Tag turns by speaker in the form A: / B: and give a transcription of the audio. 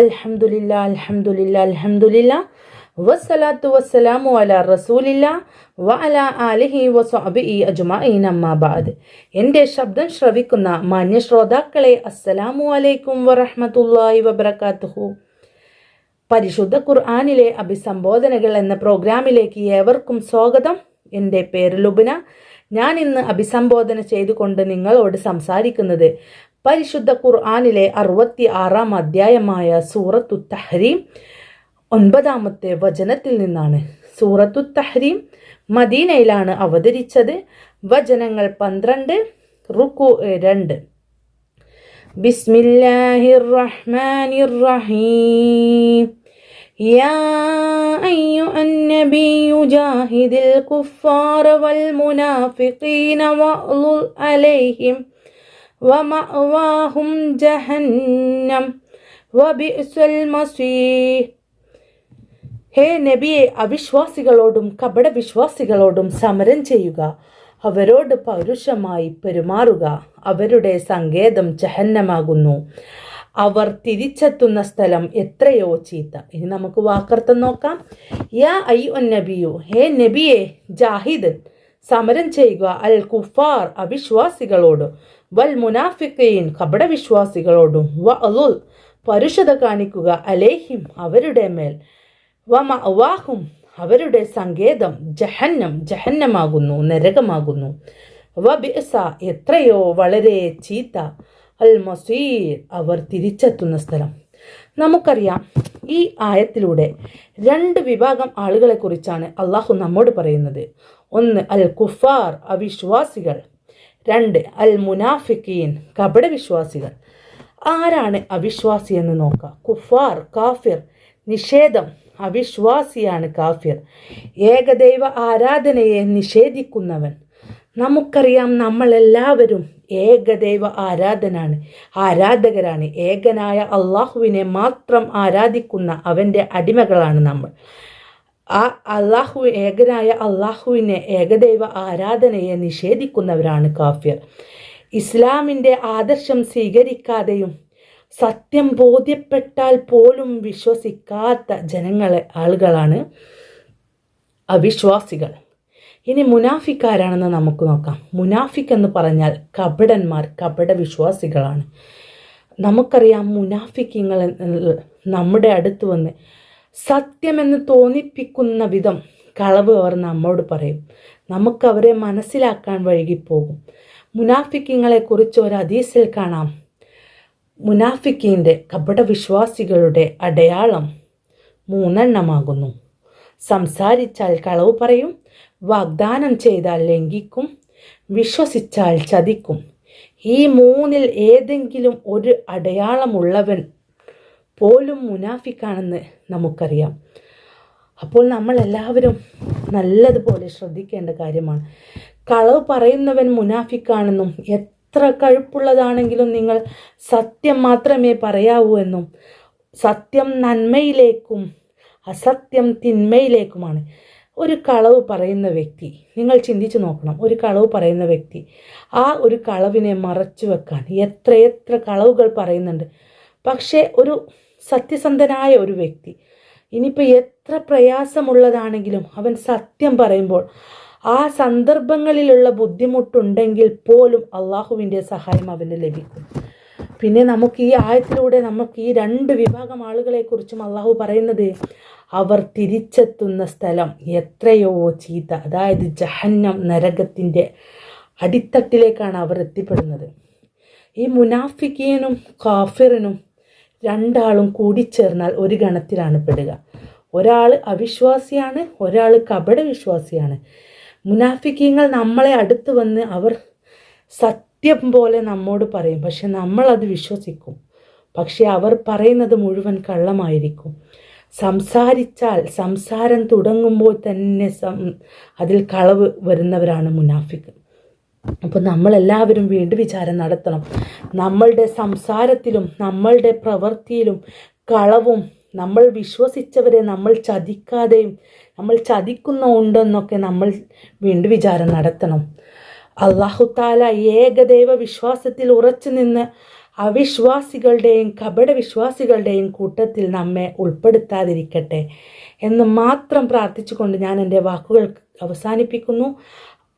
A: അൽഹംദുലില്ല അൽഹംദുലില്ല അൽഹംദുലില്ല. വസ്സലാത്തു വസ്സലാമു അല റസൂലില്ല വ അല ആലിഹി വസ്വഅബിഇ അജ്മഈൻ അമ്മാ ബഅദ്. എന്റെ ശബ്ദം ശ്രവിക്കുന്ന മാന്യ ശ്രോതാക്കളെ അസ്സലാമു അലൈക്കും വറഹ്മത്തുള്ളാഹി വബർക്കാത്തുഹു പരിശുദ്ധ ഖുർആാനിലെ അഭിസംബോധനകൾ എന്ന പ്രോഗ്രാമിലേക്ക് ഏവർക്കും സ്വാഗതം. എന്റെ പേര് ലുബിന. ഞാൻ ഇന്ന് അഭിസംബോധന ചെയ്തുകൊണ്ട് നിങ്ങളോട് സംസാരിക്കുന്നത് പരിശുദ്ധ ഖുർആനിലെ അറുപത്തി ആറാം അധ്യായമായ സൂറത്തു തഹരീം ഒൻപതാമത്തെ വചനത്തിൽ നിന്നാണ് സൂറത്തു തഹരീം മദീനയിലാണ് അവതരിച്ചത് വചനങ്ങൾ പന്ത്രണ്ട് റുക്കു രണ്ട് بسم الله الرحمن الرحيم يا أيها النبي جاهد الكفار والمنافقين واغلظ عليهم വമഅവാഹും ജഹന്നം. വബിഅ്സൽ മസീഹ്. ഹേ നബിയെ അവിശ്വാസികളോടും കപട വിശ്വാസികളോടും സമരം ചെയ്യുക. അവരോട് പൗരുഷമായി പെരുമാറുക. അവരുടെ സങ്കേതം ജഹന്നമാകുന്നു. അവർ തിരിച്ചെത്തുന്ന സ്ഥലം എത്രയോ ചീത്ത. ഇനി നമുക്ക് വാക്കർത്ഥം നോക്കാം. യാ ഐ ഒൻ നബിയു ഹേ നബിയെ ജാഹിദൻ സമരം ചെയ്യുക അൽ കുഫാർ അവിശ്വാസികളോട്. വൽ മുനാഫിക്കീൻ കപടവിശ്വാസികളോടും വ അലുൽ പരുഷത കാണിക്കുക അലേഹിം അവരുടെ മേൽ. വമഅവാഹും അവരുടെ സങ്കേതം ജഹന്നം ജഹന്നമാകുന്നു നരകമാകുന്നു. വ ബിസ എത്രയോ വളരെ ചീത്ത. അൽ മസീർ അവർ തിരിച്ചെത്തുന്ന സ്ഥലം. നമുക്കറിയാം ഈ ആയത്തിലൂടെ രണ്ട് വിഭാഗം ആളുകളെ കുറിച്ചാണ് അള്ളാഹു നമ്മോട് പറയുന്നത്. ഒന്ന് അൽ കുഫാർ അവിശ്വാസികൾ. രണ്ട് അൽ മുനാഫിക്കീൻ കപടവിശ്വാസികൾ. ആരാണ് അവിശ്വാസി എന്ന് നോക്കാം. കുഫാർ കാഫിർ. നിഷേധം അവിശ്വാസിയാണ് കാഫിർ. ഏകദൈവ ആരാധനയെ നിഷേധിക്കുന്നവൻ. നമുക്കറിയാം നമ്മളെല്ലാവരും ഏകദൈവ ആരാധനാണ് ആരാധകരാണ്. ഏകനായ അള്ളാഹുവിനെ മാത്രം ആരാധിക്കുന്ന അവന്റെ അടിമകളാണ് നമ്മൾ. ആ അള്ളാഹു ഏകനായ അള്ളാഹുവിനെ ഏകദൈവ ആരാധനയെ നിഷേധിക്കുന്നവരാണ് കാഫിർ. ഇസ്ലാമിന്റെ ആദർശം സ്വീകരിക്കാതെയും സത്യം ബോധ്യപ്പെട്ടാൽ പോലും വിശ്വസിക്കാത്ത ജനങ്ങളെ ആളുകളാണ് അവിശ്വാസികൾ. ഇനി മുനാഫിക്കാരാണെന്ന് നമുക്ക് നോക്കാം. മുനാഫിക് എന്ന് പറഞ്ഞാൽ കപടന്മാർ കപട വിശ്വാസികളാണ്. നമുക്കറിയാം മുനാഫിക്കിങ്ങൾ നമ്മുടെ അടുത്ത് വന്ന് സത്യമെന്ന് തോന്നിപ്പിക്കുന്ന വിധം കളവ് അവർ നമ്മോട് പറയും. നമുക്കവരെ മനസ്സിലാക്കാൻ മനസ്സിലാക്കാൻ വൈകിപ്പോകും മുനാഫിക്കങ്ങളെക്കുറിച്ച് ഒരു അതീസിൽ കാണാം. മുനാഫിക്കീന്റെ കപടവിശ്വാസികളുടെ അടയാളം മൂന്നെണ്ണമാകുന്നു. സംസാരിച്ചാൽ കളവ് പറയും വാഗ്ദാനം ചെയ്താൽ ലംഘിക്കും വിശ്വസിച്ചാൽ ചതിക്കും. ഈ മൂന്നിൽ ഏതെങ്കിലും ഒരു അടയാളമുള്ളവൻ പോലും മുനാഫിക്കാണെന്ന് നമുക്കറിയാം. അപ്പോൾ നമ്മളെല്ലാവരും നല്ലതുപോലെ ശ്രദ്ധിക്കേണ്ട കാര്യമാണ്. കളവ് പറയുന്നവൻ മുനാഫിക്കാണെന്നും എത്ര കഴുപ്പുള്ളതാണെങ്കിലും നിങ്ങൾ സത്യം മാത്രമേ പറയാവൂ എന്നും സത്യം നന്മയിലേക്കും അസത്യം തിന്മയിലേക്കുമാണ്. ഒരു കളവ് പറയുന്ന വ്യക്തി നിങ്ങൾ ചിന്തിച്ചു നോക്കണം ഒരു കളവ് പറയുന്ന വ്യക്തി ആ ഒരു കളവിനെ മറച്ചു വെക്കാൻ എത്ര എത്ര കളവുകൾ പറയുന്നുണ്ട്. പക്ഷേ ഒരു സത്യസന്ധനായ ഒരു വ്യക്തി. ഇനിയിപ്പോൾ എത്ര പ്രയാസമുള്ളതാണെങ്കിലും അവൻ സത്യം പറയുമ്പോൾ ആ സന്ദർഭങ്ങളിലുള്ള ബുദ്ധിമുട്ടുണ്ടെങ്കിൽ പോലും അള്ളാഹുവിന്റെ സഹായം അവന് ലഭിക്കും. പിന്നെ നമുക്ക് ഈ ആയത്തിലൂടെ നമുക്ക് ഈ രണ്ട് വിഭാഗം ആളുകളെക്കുറിച്ചും അള്ളാഹു പറയുന്നത് അവർ തിരിച്ചെത്തുന്ന സ്ഥലം എത്രയോ ചീത്ത അതായത് ജഹന്നം നരകത്തിന്റെ അടിത്തട്ടിലേക്കാണ് അവർ എത്തിപ്പെടുന്നത്. ഈ മുനാഫിക്കീനും കാഫിറിനും രണ്ടാളും കൂടിച്ചേർന്നാൽ ഒരു ഗണത്തിലാണ് പെടുക. ഒരാൾ അവിശ്വാസിയാണ് ഒരാൾ കപട വിശ്വാസിയാണ് മുനാഫിക്കീങ്ങൾ നമ്മളെ അടുത്ത് വന്ന് അവർ സത്യം പോലെ നമ്മോട് പറയും പക്ഷെ നമ്മളത് വിശ്വസിക്കും. പക്ഷെ അവർ പറയുന്നത് മുഴുവൻ കള്ളമായിരിക്കും. സംസാരിച്ചാൽ സംസാരം തുടങ്ങുമ്പോൾ തന്നെ അതിൽ കളവ് വരുന്നവരാണ് മുനാഫിക്ക്. അപ്പോൾ നമ്മളെല്ലാവരും വീണ്ടും വിചാരം നടത്തണം. നമ്മളുടെ സംസാരത്തിലും നമ്മളുടെ പ്രവൃത്തിയിലും കളവും നമ്മൾ വിശ്വസിച്ചവരെ നമ്മൾ ചതിക്കാതെയും നമ്മൾ ചതിക്കുന്ന ഉണ്ടെന്നൊക്കെ നമ്മൾ വീണ്ടും വിചാരം നടത്തണം. അള്ളാഹുത്താല ഏകദൈവ വിശ്വാസത്തിൽ ഉറച്ചു നിന്ന് അവിശ്വാസികളുടെയും കപട വിശ്വാസികളുടെയും കൂട്ടത്തിൽ നമ്മെ ഉൾപ്പെടുത്താതിരിക്കട്ടെ എന്ന് മാത്രം പ്രാർത്ഥിച്ചുകൊണ്ട് ഞാൻ എന്റെ വാക്കുകൾ അവസാനിപ്പിക്കുന്നു.